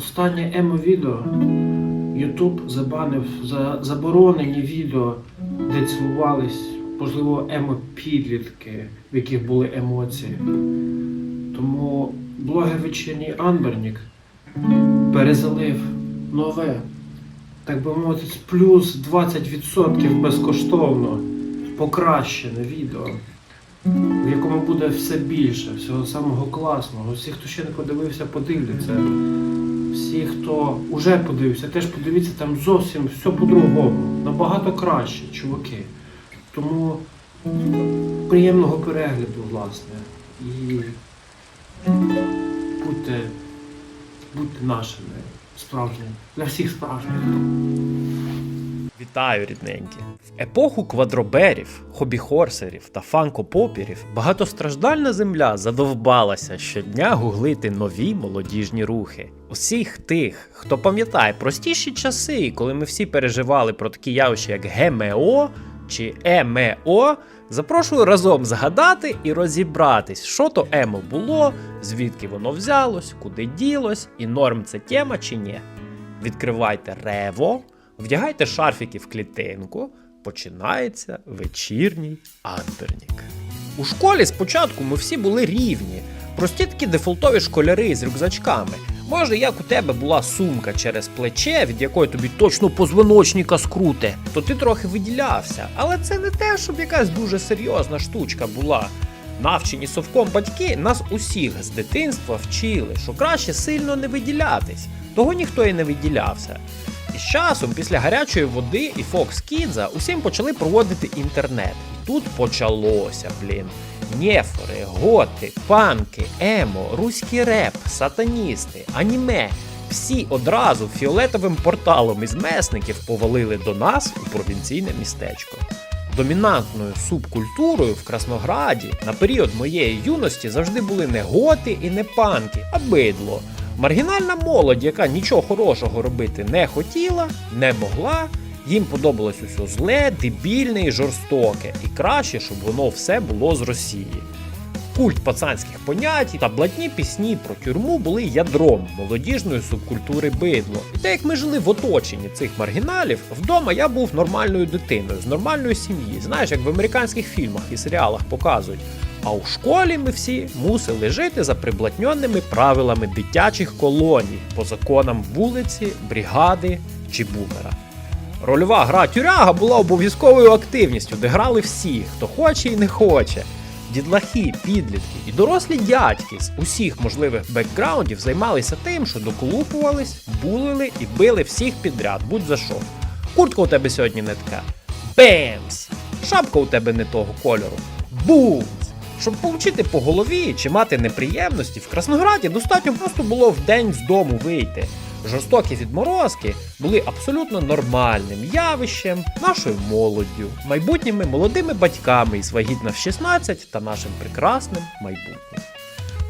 Останнє емо-відео YouTube забанив за заборонені відео, де цілувались, можливо, емо-підлітки, в яких були емоції. Тому блогер вечірній Анбернік перезалив нове, так би мовити, плюс 20% безкоштовно покращене відео, в якому буде все більше, всього самого класного. Всі, хто ще не подивився, подивляться. Всі, хто вже подивився, теж подивіться, там зовсім все по-другому, набагато краще, чуваки. Тому приємного перегляду, власне. І будьте, будьте нашими справжніми. Для всіх справжніх. Вітаю, рідненькі! В епоху квадроберів, хобі-хорсерів та фанкопопірів багатостраждальна земля задовбалася щодня гуглити нові молодіжні рухи. Усіх тих, хто пам'ятає простіші часи, коли ми всі переживали про такі явища, як ГМО чи ЕМО, запрошую разом згадати і розібратись, що то емо було, звідки воно взялось, куди ділось, і норм це тема чи ні. Відкривайте рево, вдягайте шарфіки в клітинку, починається вечірній андернік. У школі спочатку ми всі були рівні, прості такі дефолтові школяри з рюкзачками. Може, як у тебе була сумка через плече, від якої тобі точно позвоночника скруте, то ти трохи виділявся. Але це не те, щоб якась дуже серйозна штучка була. Навчені совком батьки нас усіх з дитинства вчили, що краще сильно не виділятись. Того ніхто і не виділявся. З часом, після гарячої води і Fox Kids усім почали проводити інтернет. І тут почалося, блін. Нєфори, готи, панки, емо, руський реп, сатаністи, аніме. Всі одразу фіолетовим порталом із месників повалили до нас у провінційне містечко. Домінантною субкультурою в Краснограді на період моєї юності завжди були не готи і не панки, а бидло. Маргінальна молодь, яка нічого хорошого робити не хотіла, не могла. Їм подобалось усе зле, дебільне і жорстоке, і краще, щоб воно все було з Росії. Культ пацанських понять та блатні пісні про тюрму були ядром молодіжної субкультури бидло. І те, як ми жили в оточенні цих маргіналів, вдома я був нормальною дитиною з нормальної сім'ї. Знаєш, як в американських фільмах і серіалах показують. А у школі ми всі мусили жити за приблатньоними правилами дитячих колоній по законам вулиці, бригади чи бумера. Рольова гра тюряга була обов'язковою активністю, де грали всі, хто хоче і не хоче. Дідлахи, підлітки і дорослі дядьки з усіх можливих бекграундів займалися тим, що доколупувались, булили і били всіх підряд, будь за що. Куртка у тебе сьогодні не така. Бемс! Шапка у тебе не того кольору. Бумс! Щоб получити по голові чи мати неприємності, в Краснограді достатньо просто було в день з дому вийти. Жорстокі відморозки були абсолютно нормальним явищем, нашою молоддю, майбутніми молодими батьками із вагітна в 16 та нашим прекрасним майбутнім.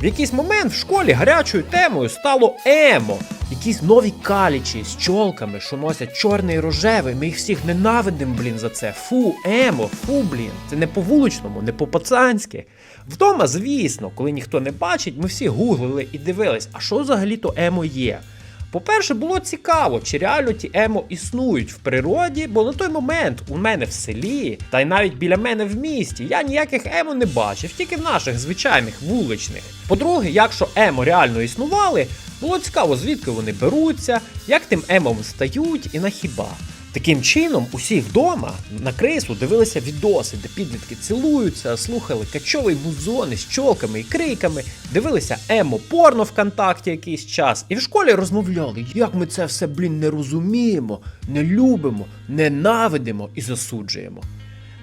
В якийсь момент в школі гарячою темою стало емо. Якісь нові калічі з чолками, що носять чорне і рожеве. Ми їх всіх ненавидимо, блін, за це. Фу, емо, фу, блін. Це не по вуличному, не по пацанськи. Вдома, звісно, коли ніхто не бачить, ми всі гуглили і дивились, а що взагалі то емо є. По-перше, було цікаво, чи реально ті емо існують в природі, бо на той момент у мене в селі, та й навіть біля мене в місті, я ніяких емо не бачив, тільки в наших звичайних вуличних. По-друге, якщо емо реально існували, було цікаво, звідки вони беруться, як тим емом стають і на хіба. Таким чином, усі вдома на крису дивилися відоси, де підлітки цілуються, слухали качовий музон із чолками і криками, дивилися емо-порно ВКонтакті якийсь час, і в школі розмовляли, як ми це все, блін, не розуміємо, не любимо, ненавидимо і засуджуємо.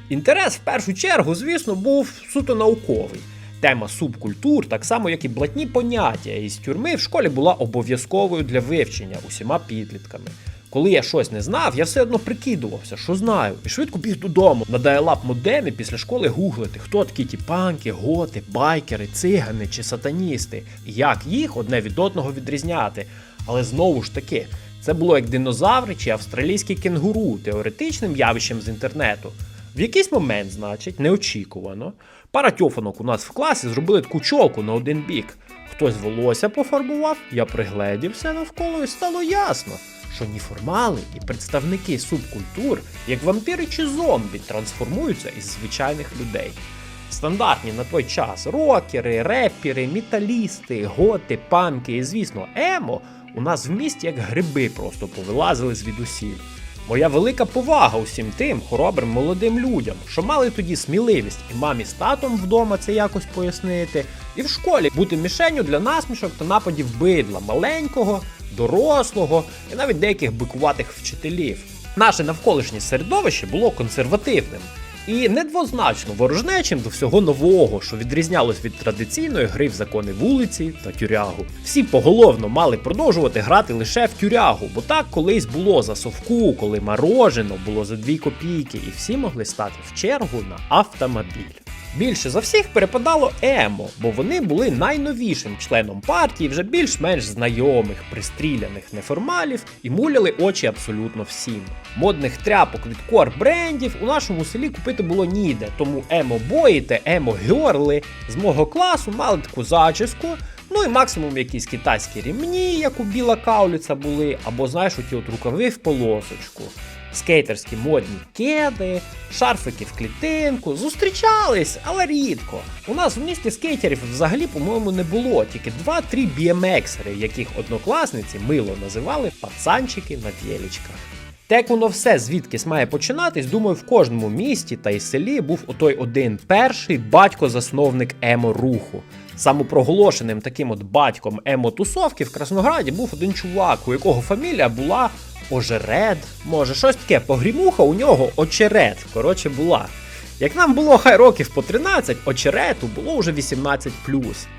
Інтерес в першу чергу, звісно, був суто науковий. Тема субкультур, так само як і блатні поняття із тюрми в школі була обов'язковою для вивчення усіма підлітками. Коли я щось не знав, я все одно прикидувався, що знаю, і швидко біг додому на дайлап модемі після школи гуглити, хто такі ті панки, готи, байкери, цигани чи сатаністи, і як їх одне від одного відрізняти. Але знову ж таки, це було як динозаври чи австралійські кенгуру, теоретичним явищем з інтернету. В якийсь момент, значить, неочікувано, пара тьофанок у нас в класі зробили таку чолку на один бік. Хтось волосся пофарбував, я пригледівся навколо і стало ясно, що неформали і представники субкультур, як вампіри чи зомбі, трансформуються із звичайних людей. Стандартні на той час рокери, репери, металісти, готи, панки і, звісно, емо у нас в місті як гриби просто повилазили звідусіль. Моя велика повага усім тим хоробрим молодим людям, що мали тоді сміливість і мамі з татом вдома це якось пояснити, і в школі бути мішенню для насмішок та нападів бидла маленького, дорослого і навіть деяких бикуватих вчителів. Наше навколишнє середовище було консервативним і недвозначно ворожнечим до всього нового, що відрізнялось від традиційної гри в закони вулиці та тюрягу. Всі поголовно мали продовжувати грати лише в тюрягу, бо так колись було за совку, коли морожено було за 2 копійки, і всі могли стати в чергу на автомобіль. Більше за всіх перепадало емо, бо вони були найновішим членом партії, вже більш-менш знайомих, пристріляних неформалів і муляли очі абсолютно всім. Модних тряпок від кор брендів у нашому селі купити було ніде, тому емо-бої та емо-гьорли з мого класу мали таку зачіску. Ну і максимум якісь китайські рівні, як у біла кауліца були, або знаєш, оті от рукави в полосочку скейтерські модні кеди, шарфики в клітинку, зустрічались, але рідко. У нас в місті скейтерів взагалі, по-моєму, не було, тільки 2-3 BMX-ери, яких однокласниці мило називали пацанчики на вєлічках. Те, як воно все звідкись має починатись, думаю, в кожному місті та й селі був отой один перший батько-засновник емо-руху. Самопроголошеним таким от батьком емо-тусовки в Краснограді був один чувак, у якого фамілія була Ожеред, може, щось таке, погрімуха у нього очерет, коротше, була. Як нам було хай років по 13, очерету було вже 18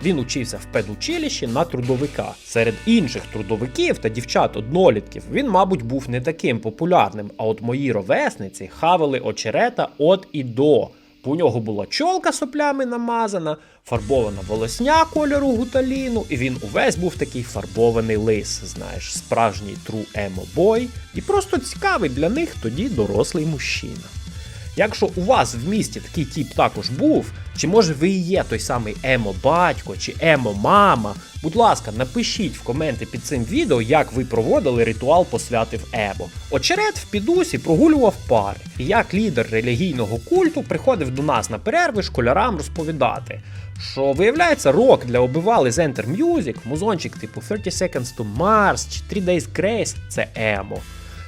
Він учився в педучилищі на трудовика. Серед інших трудовиків та дівчат-однолітків він, мабуть, був не таким популярним. А от мої ровесниці хавали очерета от і до. У нього була чолка соплями намазана, фарбована волосня кольору гуталіну, і він увесь був такий фарбований лис, знаєш, справжній тру емо-бой, і просто цікавий для них тоді дорослий мужчина. Якщо у вас в місті такий тіп також був, чи може ви і є той самий емо-батько чи емо-мама, будь ласка, напишіть в коменти під цим відео, як ви проводили ритуал посвяти в емо. Очерет в підусі прогулював пари, і як лідер релігійного культу приходив до нас на перерви школярам розповідати, що виявляється рок для обивали з Enter Music, музончик типу 30 Seconds to Mars чи 3 Days Grace – це емо.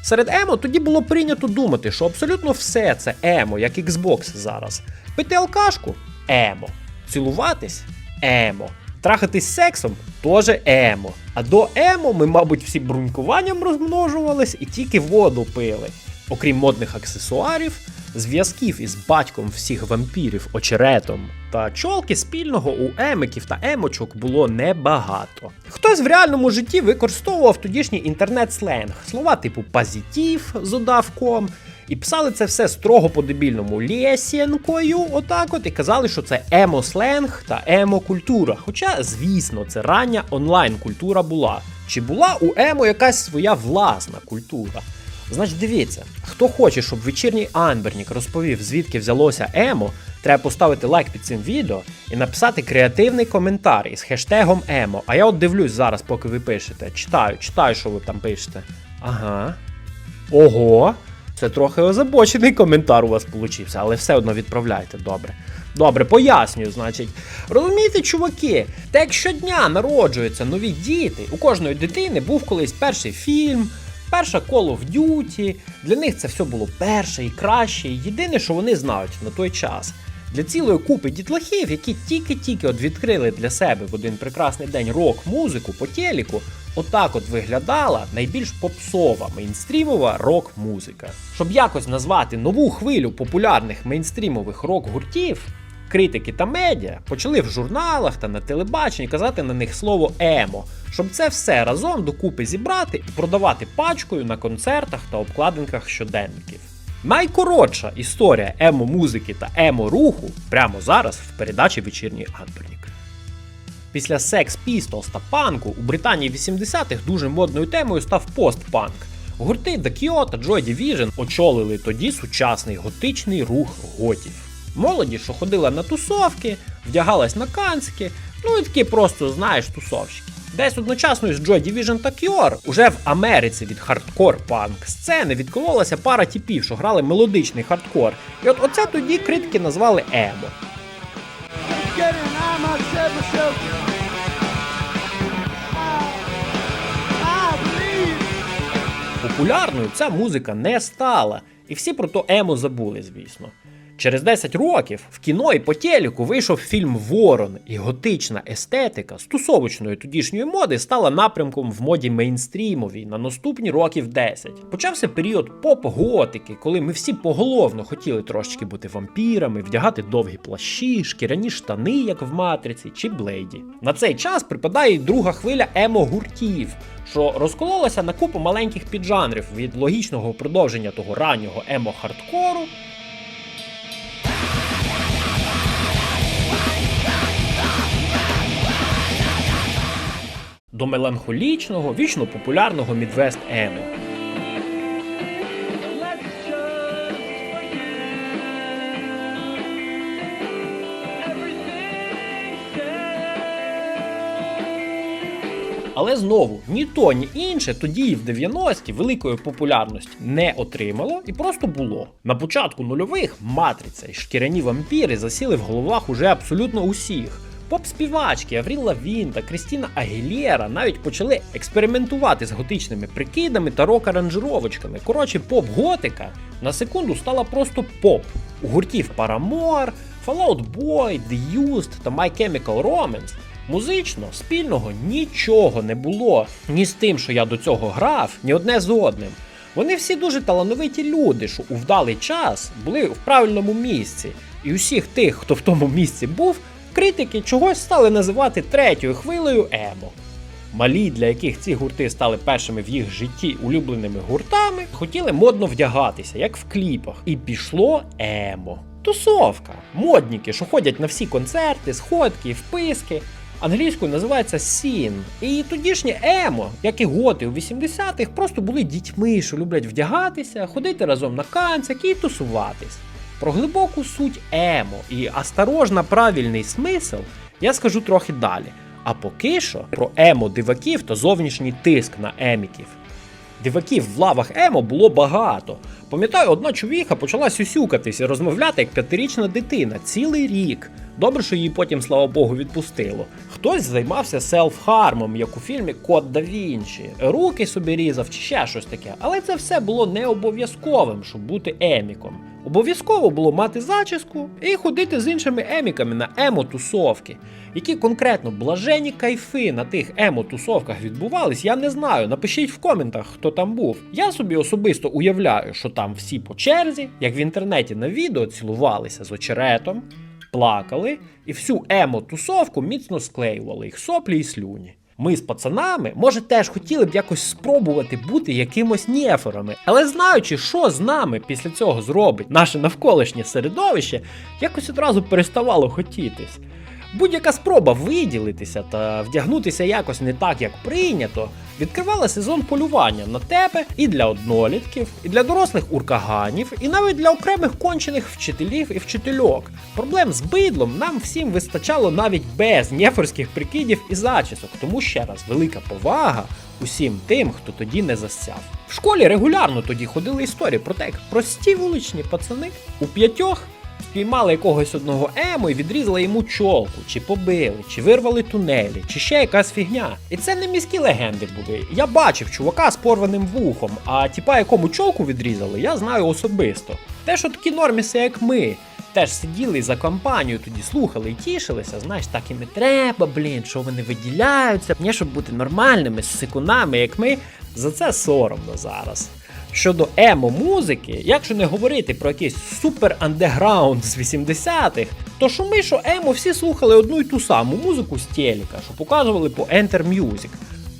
Серед емо тоді було прийнято думати, що абсолютно все це емо, як Xbox зараз. Пити алкашку емо. Цілуватись емо. Трахатись сексом теж емо. А до емо ми, мабуть, всі брунькуванням розмножувались і тільки воду пили. Окрім модних аксесуарів, зв'язків із батьком всіх вампірів очеретом та чолки спільного у емиків та емочок було небагато. Хтось в реальному житті використовував тодішній інтернет-сленг, слова типу позитив з удавком, і писали це все строго по-дебільному лєсінкою, отак от, і казали, що це емо-сленг та емо-культура. Хоча, звісно, це рання онлайн-культура була. Чи була у емо якась своя власна культура? Значить, дивіться, хто хоче, щоб вечірній Анбернік розповів, звідки взялося емо, треба поставити лайк під цим відео і написати креативний коментар із хештегом емо. А я от дивлюсь зараз, поки ви пишете. Читаю, читаю, що ви там пишете. Ага. Ого. Це трохи озабочений коментар у вас получився, але все одно відправляйте, добре. Добре, пояснюю, значить. Розумієте, чуваки, так як щодня народжуються нові діти, у кожної дитини був колись перший фільм, перша Call of Duty. Для них це все було перше і краще. Єдине, що вони знають на той час. Для цілої купи дітлахів, які тільки-тільки от відкрили для себе в один прекрасний день рок-музику по телеку, отак от виглядала найбільш попсова мейнстрімова рок-музика. Щоб якось назвати нову хвилю популярних мейнстрімових рок-гуртів, критики та медіа почали в журналах та на телебаченні казати на них слово емо, щоб це все разом докупи зібрати і продавати пачкою на концертах та обкладинках щоденників. Найкоротша історія емо-музики та емо-руху прямо зараз в передачі Вечірній Антонік. Після Sex Pistols та панку у Британії 80-х дуже модною темою став постпанк. Гурти The Cure та Joy Division очолили тоді сучасний готичний рух готів. Молоді, що ходила на тусовки, вдягалась на канцики, ну і такі просто, знаєш, тусовщики. Десь одночасно із Joy Division та Cure уже в Америці від хардкор панк сцени відкололася пара типів, що грали мелодичний хардкор. І от оце тоді критики назвали believe. Популярною ця музика не стала, і всі про то емо забули, звісно. Через 10 років в кіно і по телеку вийшов фільм Ворон, і готична естетика стосовочної тодішньої моди стала напрямком в моді мейнстрімовій на наступні років 10. Почався період поп-готики, коли ми всі поголовно хотіли трошечки бути вампірами, вдягати довгі плащі, шкіряні штани, як в матриці чи блейді. На цей час припадає й друга хвиля емо-гуртів, що розкололася на купу маленьких піджанрів від логічного продовження того раннього емо-хардкору до меланхолічного, вічно популярного Мідвест емо. Але знову ні то, ні інше тоді в 90-ті великої популярності не отримало і просто було. На початку нульових матриця і шкіряні вампіри засіли в головах уже абсолютно усіх. Поп-співачки Авріл Лавін та Крістіна Агілєра навіть почали експериментувати з готичними прикидами та рок-аранжировочками. Коротше, поп-готика на секунду стала просто поп. У гуртів Paramore, Fallout Boy, The Used та My Chemical Romance Музично спільного нічого не було ні з тим, що я до цього грав, ні одне з одним. Вони всі дуже талановиті люди, що у вдалий час були в правильному місці. І усіх тих, хто в тому місці був, критики чогось стали називати третьою хвилею емо. Малі, для яких ці гурти стали першими в їх житті улюбленими гуртами, хотіли модно вдягатися, як в кліпах. І пішло емо. Тусовка. Модніки, що ходять на всі концерти, сходки, вписки. Англійською називається сін. І тодішнє емо, як і готи у 80-х, просто були дітьми, що люблять вдягатися, ходити разом на канцяки і тусуватись. Про глибоку суть емо і осторожно правильний смисл я скажу трохи далі. А поки що про емо диваків та зовнішній тиск на еміків. Диваків в лавах емо було багато. Пам'ятаю, одна чувіха почала сюсюкатись і розмовляти як п'ятирічна дитина цілий рік. Добре, що її потім, слава Богу, відпустило. Хтось займався селф-хармом, як у фільмі Код да Вінчі, руки собі різав чи ще щось таке. Але це все було не обов'язковим, щоб бути еміком. Обов'язково було мати зачіску і ходити з іншими еміками на емо-тусовки. Які конкретно блажені кайфи на тих емо-тусовках відбувались, я не знаю. Напишіть в коментах, хто там був. Я собі особисто уявляю, що там всі по черзі, як в інтернеті на відео, цілувалися з очеретом, плакали і всю емо-тусовку міцно склеювали їх соплі і слюні. Ми з пацанами, може, теж хотіли б якось спробувати бути якимось нєферами, але знаючи, що з нами після цього зробить наше навколишнє середовище, якось одразу переставало хотітись. Будь-яка спроба виділитися та вдягнутися якось не так, як прийнято, відкривала сезон полювання на тебе і для однолітків, і для дорослих уркаганів, і навіть для окремих кончених вчителів і вчительок. Проблем з бидлом нам всім вистачало навіть без нєфорських прикидів і зачісок, тому ще раз велика повага усім тим, хто тоді не засяв. В школі регулярно тоді ходили історії про те, як прості вуличні пацани у п'ятьох спіймали якогось одного емо і відрізали йому чолку, чи побили, чи вирвали тунелі, чи ще якась фігня. І це не міські легенди були. Я бачив чувака з порваним вухом, а тіпа, якому чолку відрізали, я знаю особисто. Те, що такі норміси, як ми. Теж сиділи за компанію тоді слухали і тішилися, знаєш, так і не треба, блін, що вони виділяються. Мені, щоб бути нормальними з сикунами, як ми, за це соромно зараз. Щодо емо-музики, якщо не говорити про якийсь супер андеграунд з 80-х, то що ми, що емо, всі слухали одну й ту саму музику з телека, що показували по Enter Music.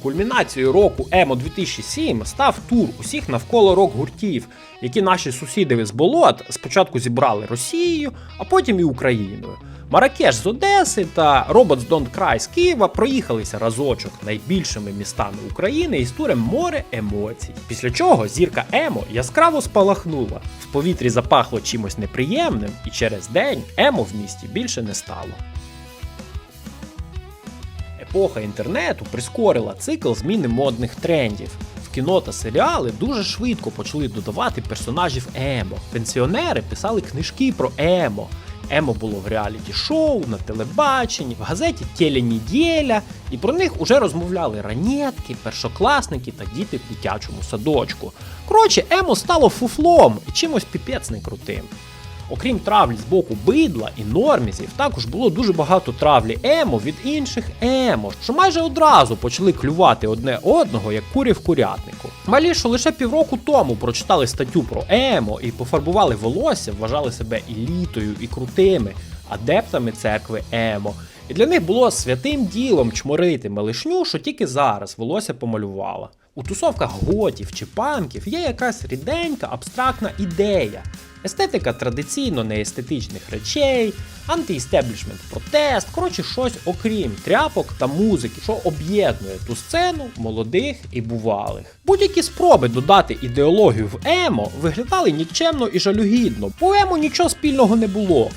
Кульмінацією року Емо 2007 став тур усіх навколо рок-гуртів, які наші сусіди з болот спочатку зібрали Росією, а потім і Україною. Маракеш з Одеси та Robots Don't Cry з Києва проїхалися разочок найбільшими містами України із турем море емоцій. Після чого зірка Емо яскраво спалахнула. В повітрі запахло чимось неприємним, і через день Емо в місті більше не стало. Епоха інтернету прискорила цикл зміни модних трендів. В кіно та серіали дуже швидко почали додавати персонажів емо. Пенсіонери писали книжки про емо. Емо було в реаліті-шоу, на телебаченні, в газеті Теленідєля, і про них уже розмовляли ранетки, першокласники та діти в дитячому садочку. Коротше, емо стало фуфлом і чимось піпець не крутим. Окрім травлі з боку бидла і нормізів, також було дуже багато травлі емо від інших емо, що майже одразу почали клювати одне одного, як курі в курятнику. Малі, що лише півроку тому прочитали статтю про емо і пофарбували волосся, вважали себе елітою і крутими адептами церкви емо. І для них було святим ділом чморити малишню, що тільки зараз волосся помалювала. У тусовках готів чи панків є якась ріденька абстрактна ідея. Естетика традиційно неестетичних речей, антиістеблішмент протест, коротше, щось окрім тряпок та музики, що об'єднує ту сцену молодих і бувалих. Будь-які спроби додати ідеологію в емо виглядали нікчемно і жалюгідно, бо емо нічого спільного не було.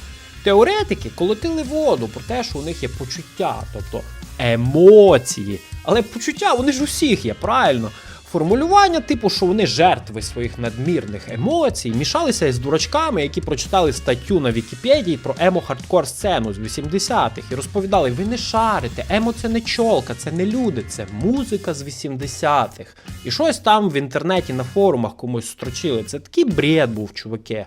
Теоретики колотили воду про те, що у них є почуття, тобто емоції. Але почуття вони ж усіх є, правильно. Формулювання, типу, що вони жертви своїх надмірних емоцій, мішалися із дурачками, які прочитали статтю на Вікіпедії про емо-хардкор сцену з 80-х і розповідали: ви не шарите, емо це не чолка, це не люди, це музика з 80-х. І щось там в інтернеті на форумах комусь строчили. Це такий бред був, чуваки.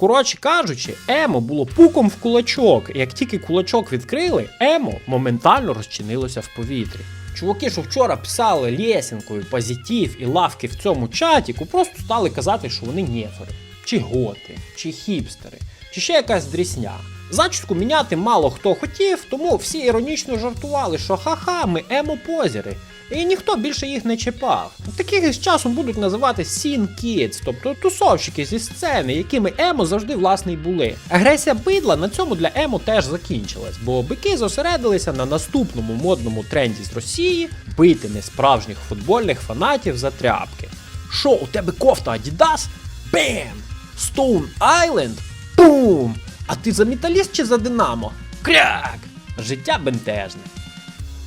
Коротше кажучи, емо було пуком в кулачок. І як тільки кулачок відкрили, емо моментально розчинилося в повітрі. Чуваки, що вчора писали лєсінкою позитив і лавки в цьому чатіку, просто стали казати, що вони нєфори. чи готи, чи хіпстери, чи ще якась дрісня. Зачіску міняти мало хто хотів, тому всі іронічно жартували, що ха-ха, ми емо-позери. І ніхто більше їх не чіпав. Таких з часом будуть називати Sin Kids, тобто тусовщики зі сцени, якими емо завжди власне й були. Агресія бидла на цьому для емо теж закінчилась, бо бики зосередилися на наступному модному тренді з Росії бити несправжніх футбольних фанатів за тряпки. Що, у тебе кофта Adidas? Бем! Stone Island? Бум! А ти за металіст чи за Динамо? Кряк! Життя бентежне.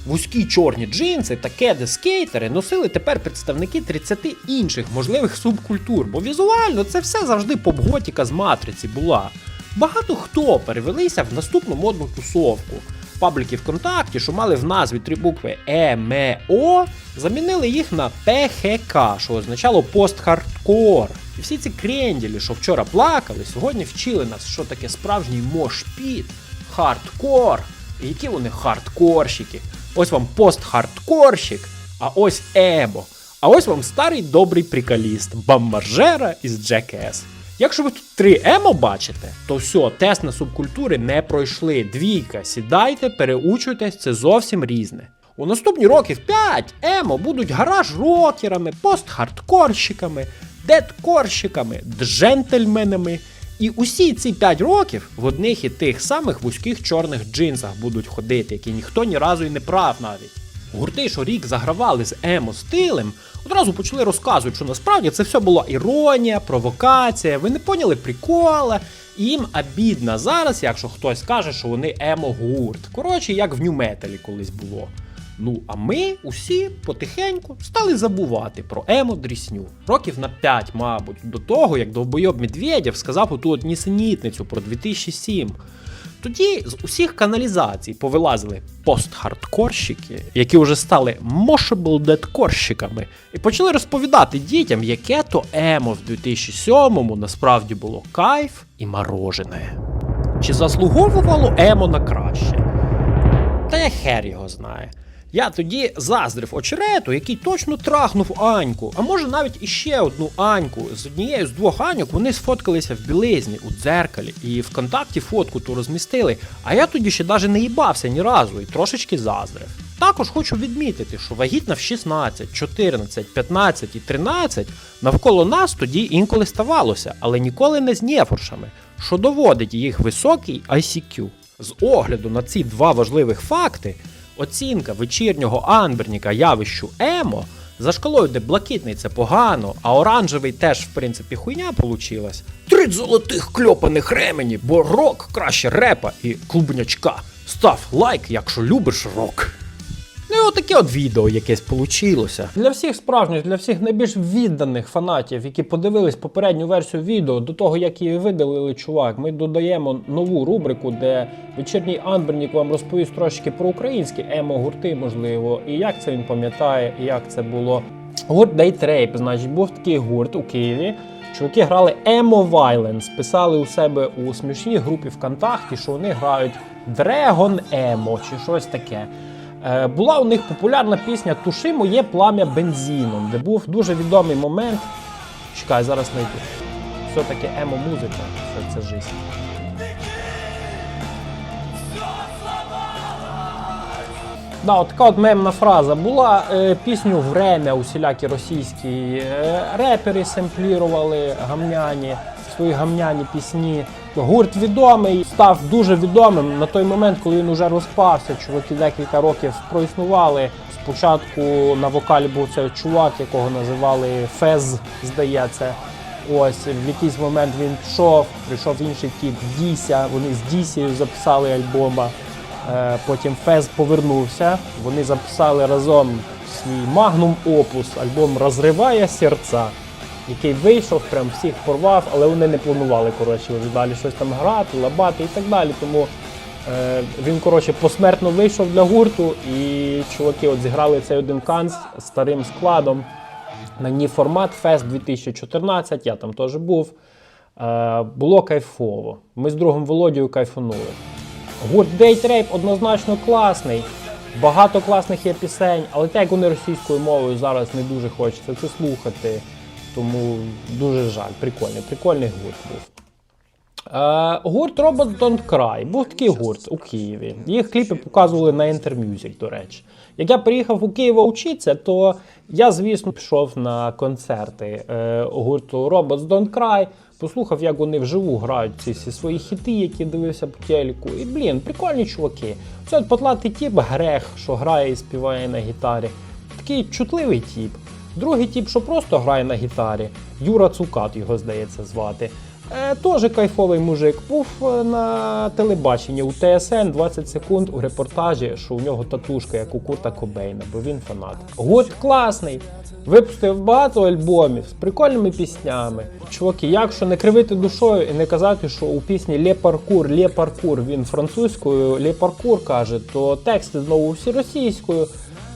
Вузькі чорні джинси та кеди скейтери носили тепер представники 30 інших можливих субкультур, бо візуально це все завжди поп-готіка з матриці була. Багато хто перевелися в наступну модну тусовку. Пабліки ВКонтакті, що мали в назві три букви ЕМО, замінили їх на ПХК, що означало пост-хардкор. І всі ці кренділі, що вчора плакали, сьогодні вчили нас, що таке справжній мошпіт, хардкор. І які вони хардкорщики. Ось вам пост-хардкорщик, а ось емо. А ось вам старий добрий приколіст, бомбаржера із Jackass. Якщо ви тут три емо бачите, то все, тест на субкультури не пройшли. Двійка, сідайте, переучуйтесь, це зовсім різне. У наступні років 5 емо будуть гараж-рокерами, пост-хардкорщиками, дедкорщиками, джентльменами. І усі ці 5 років в одних і тих самих вузьких чорних джинсах будуть ходити, які ніхто ні разу й не прав навіть. Гурти, що рік загравали з емо стилем, одразу почали розказувати, що насправді це все була іронія, провокація, ви не поняли прикола. І їм обідно зараз, якщо хтось каже, що вони емо-гурт. Коротше, як в нью-металі колись було. Ну, а ми усі потихеньку стали забувати про емо дрісню. Років на 5, мабуть, до того, як довбойоб Медведєв сказав оту от нісенітницю про 2007. Тоді з усіх каналізацій повилазили пост-хардкорщики, які вже стали moshable дедкорщиками, і почали розповідати дітям, яке то емо в 2007-му насправді було кайф і морожене. Чи заслуговувало емо на краще? Та я хер його знає. Я тоді заздрив очерету, який точно трахнув Аньку, а може навіть іще одну Аньку. З однією з двох Аньок вони сфоткалися в білизні у дзеркалі і ВКонтакті фотку ту розмістили. А я тоді ще навіть не їбався ні разу і трошечки заздрив. Також хочу відмітити, що вагітна в 16, 14, 15 і 13 навколо нас тоді інколи ставалося, але ніколи не з нефоршами, що доводить їх високий ICQ. З огляду на ці два важливих факти, оцінка вечірнього Анберніка явищу Емо за шкалою, де блакитний це погано, а оранжевий теж, в принципі, хуйня получилась. Три золотих кльопаних ремені, бо рок краще репа і клубнячка. Став лайк, якщо любиш рок. І отаке от відео якесь получилося. Для всіх справжніх, для всіх найбільш відданих фанатів, які подивились попередню версію відео до того, як її видалили, чувак, ми додаємо нову рубрику, де вечірній Анбернік вам розповість трошки про українські емо-гурти, можливо, і як це він пам'ятає, і як це було. Гурт Rape, значить, був такий гурт у Києві. Чуваки грали Emo Violence, писали у себе у смішній групі ВКонтакті, що вони грають Dragon Emo чи щось таке. Е, Була у них популярна пісня Туши моє плам'я бензином, де був дуже відомий момент. Чекай, зараз знайду. Все-таки емо-музика, це, це жизнь. Да, от така от мемна фраза була. Е, пісню «Время» усілякі російські е, репери семплірували гамняні, свої гамняні пісні. Гурт відомий, став дуже відомим на той момент, коли він уже розпався. Чуваки декілька років проіснували. Спочатку на вокалі був цей чувак, якого називали Фез, здається. Ось в якийсь момент він пішов, прийшов інший тип Діся. Вони з Дісією записали альбома. Е, Потім Фез повернувся. Вони записали разом свій магнум опус, альбом Розриває серця, який вийшов, прям всіх порвав, але вони не планували коротше вже далі щось там грати, лабати і так далі. Тому е, він коротше посмертно вийшов для гурту, і чуваки от зіграли цей один канц старим складом. На ній формат Фест 2014, я там теж був. Е, було кайфово. Ми з другом Володією кайфанули. Гурт Rape однозначно класний. Багато класних є пісень, але так як вони російською мовою зараз не дуже хочеться це слухати. Тому дуже жаль. Прикольний, прикольний гурт був. Е, гурт Robots Don't Cry. Був такий гурт у Києві. Їх кліпи показували на Music, до речі. Як я приїхав у Київ вчитися, то я, звісно, пішов на концерти е, гурту Robots Don't Cry, послухав, як вони вживу грають ці всі свої хіти, які дивився по телеку. І, блін, прикольні чуваки. Це от потлатий тіп Грех, що грає і співає на гітарі. Такий чутливий тіп. Другий тіп, що просто грає на гітарі, Юра Цукат його здається звати. Е, Теж кайфовий мужик. Був е, на телебаченні у ТСН 20 секунд у репортажі, що у нього татушка, як у Курта Кобейна, бо він фанат. Гурт класний. Випустив багато альбомів з прикольними піснями. Чуваки, якщо не кривити душою і не казати, що у пісні Ле паркур, Ле паркур він французькою, Ле паркур каже, то тексти знову всі російською.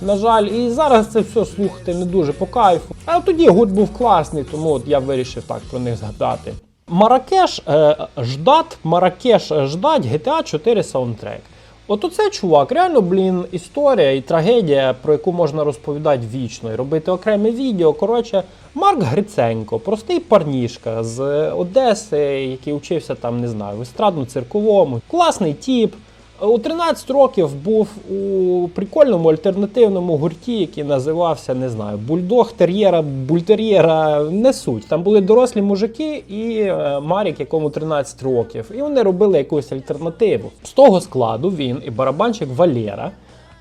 На жаль, і зараз це все слухати не дуже по кайфу. А тоді гурт був класний, тому от я вирішив так про них згадати. Маракеш е, ждат, Маракеш ждать GTA 4 саундтрек. От оце, чувак, реально, блін, історія і трагедія, про яку можна розповідати вічно і робити окреме відео. Коротше, Марк Гриценко, простий парнішка з Одеси, який учився там, не знаю, в естрадно-цирковому. Класний тіп. У 13 років був у прикольному альтернативному гурті, який називався, не знаю, Бульдог, Тер'єра, Бультер'єра, не суть. Там були дорослі мужики і е, Марік, якому 13 років. І вони робили якусь альтернативу. З того складу він і барабанщик Валєра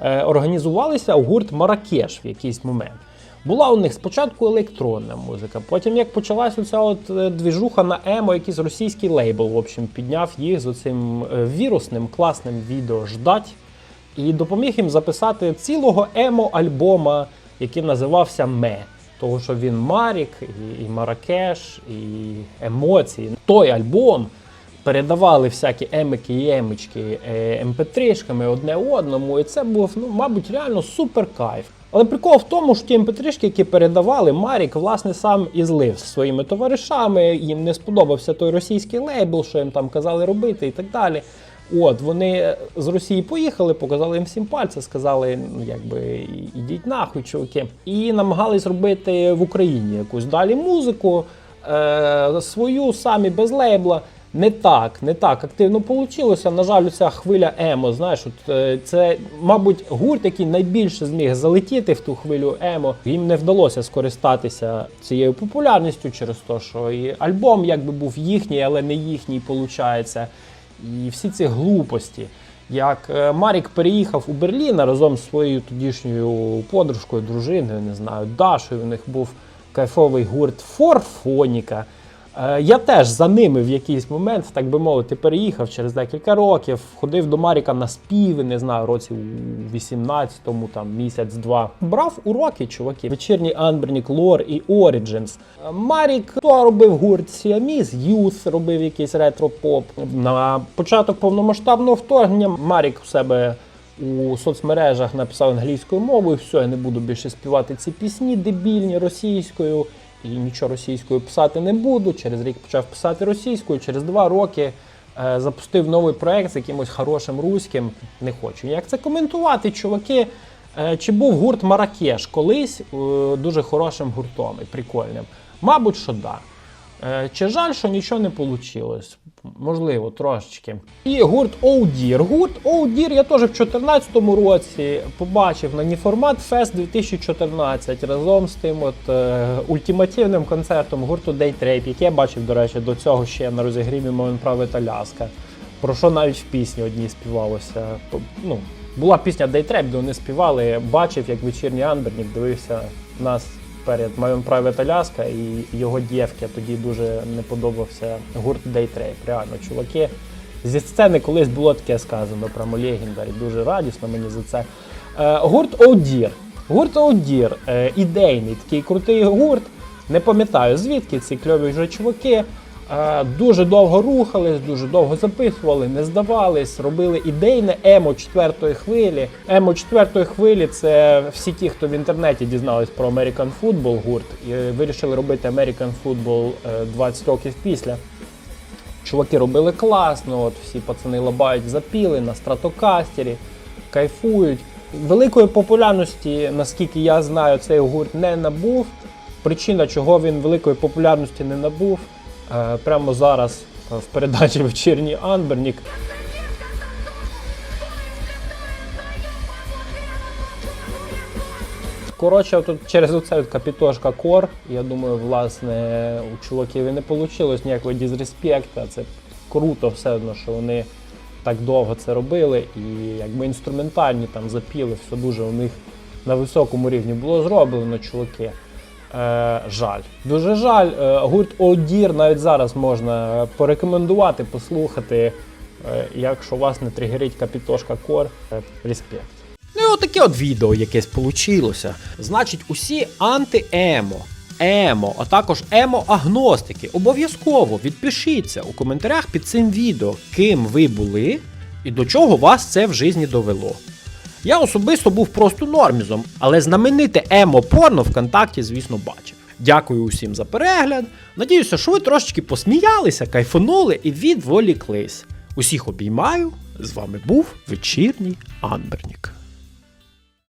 е, організувалися у гурт Маракеш в якийсь момент. Була у них спочатку електронна музика, потім як почалась оця от е, двіжуха на емо, якийсь російський лейбл, в общем, підняв їх з оцим е, вірусним класним відео ждать і допоміг їм записати цілого емо-альбома, який називався Ме. Того, що він Марік, і, і Маракеш, і емоції. Той альбом передавали всякі емики і емички е, mp3-шками одне одному, і це був, ну, мабуть, реально супер кайф. Але прикол в тому, що ті mp3-шки, які передавали, Марік, власне, сам і злив зі своїми товаришами, їм не сподобався той російський лейбл, що їм там казали робити і так далі. От, вони з Росії поїхали, показали їм всім пальці, сказали, ну якби ідіть нахуй, чуваки. І намагались робити в Україні якусь далі музику, е, свою самі без лейбла. Не так, не так активно вийшло. На жаль, ця хвиля емо. Знаєш, от, е, це, мабуть, гурт, який найбільше зміг залетіти в ту хвилю емо. Їм не вдалося скористатися цією популярністю через те, що і альбом якби був їхній, але не їхній, виходить. І всі ці глупості. Як е, Марік переїхав у Берлін разом з своєю тодішньою подружкою, дружиною, не знаю, Дашою. У них був кайфовий гурт Форфоніка. Е, Я теж за ними в якийсь момент, так би мовити, переїхав через декілька років, ходив до Маріка на співи, не знаю, році у 18-му, там місяць-два. Брав уроки, чуваки. Вечірній Анбернік, Лор і Origins. Е, Марік то робив гурт Siamese, Youth робив якийсь ретро-поп. На початок повномасштабного вторгнення Марік у себе у соцмережах написав англійською мовою, все, я не буду більше співати ці пісні дебільні російською і нічого російською писати не буду. Через рік почав писати російською, через два роки е, запустив новий проект з якимось хорошим руським. Не хочу. Як це коментувати, чуваки? Е, чи був гурт Маракеш колись е, дуже хорошим гуртом і прикольним? Мабуть, що да. Е, Чи жаль, що нічого не вийшло? Можливо, трошечки. І гурт Оудір. Гурт Оудір я теж в 2014 році побачив на Ніформат Фест 2014 разом з тим от е, ультимативним концертом гурту Daytrape, який я бачив, до речі, до цього ще на розігріві Моєн Право Італяска. Про що навіть в пісні одній співалося. Ну, була пісня Daytrap, де вони співали, бачив, як вечірній Анбернік дивився нас перед моїм Private Alaska і його дівки. Тоді дуже не подобався гурт Daytrap. Реально, чуваки. Зі сцени колись було таке сказано про Легендарі. Дуже радісно мені за це. Е, гурт Одір. Гурт Одір, е, ідейний такий крутий гурт. Не пам'ятаю звідки ці кльові вже чуваки. Е, Дуже довго рухались, дуже довго записували, не здавались, робили ідейне емо четвертої хвилі. Емо четвертої хвилі це всі ті, хто в інтернеті дізнались про American Football гурт і вирішили робити American Football е, 20 років після. Чуваки робили класно, от всі пацани лабають запіли на стратокастері, кайфують. Великої популярності, наскільки я знаю, цей гурт не набув. Причина, чого він великої популярності не набув, е, прямо зараз е, в передачі вечірній Анбернік. Коротше, тут через оце капітошка кор, я думаю, власне, у чуваків і не вийшло ніякого дізреспекта. Це круто все одно, що вони так довго це робили. І якби інструментальні там запіли, все дуже у них на високому рівні було зроблено, чуваки. Е, жаль. Дуже жаль. Е, гурт Одір навіть зараз можна порекомендувати, послухати. Е, якщо вас не тригерить капітошка кор, е, респект. Ну і отаке от відео якесь получилося. Значить, усі анти-емо, емо, а також емо-агностики. Обов'язково відпишіться у коментарях під цим відео, ким ви були і до чого вас це в житті довело. Я особисто був просто нормізом, але знамените емо-порно ВКонтакті, звісно, бачив. Дякую усім за перегляд. Надіюся, що ви трошечки посміялися, кайфанули і відволіклись. Усіх обіймаю. З вами був вечірній Анбернік.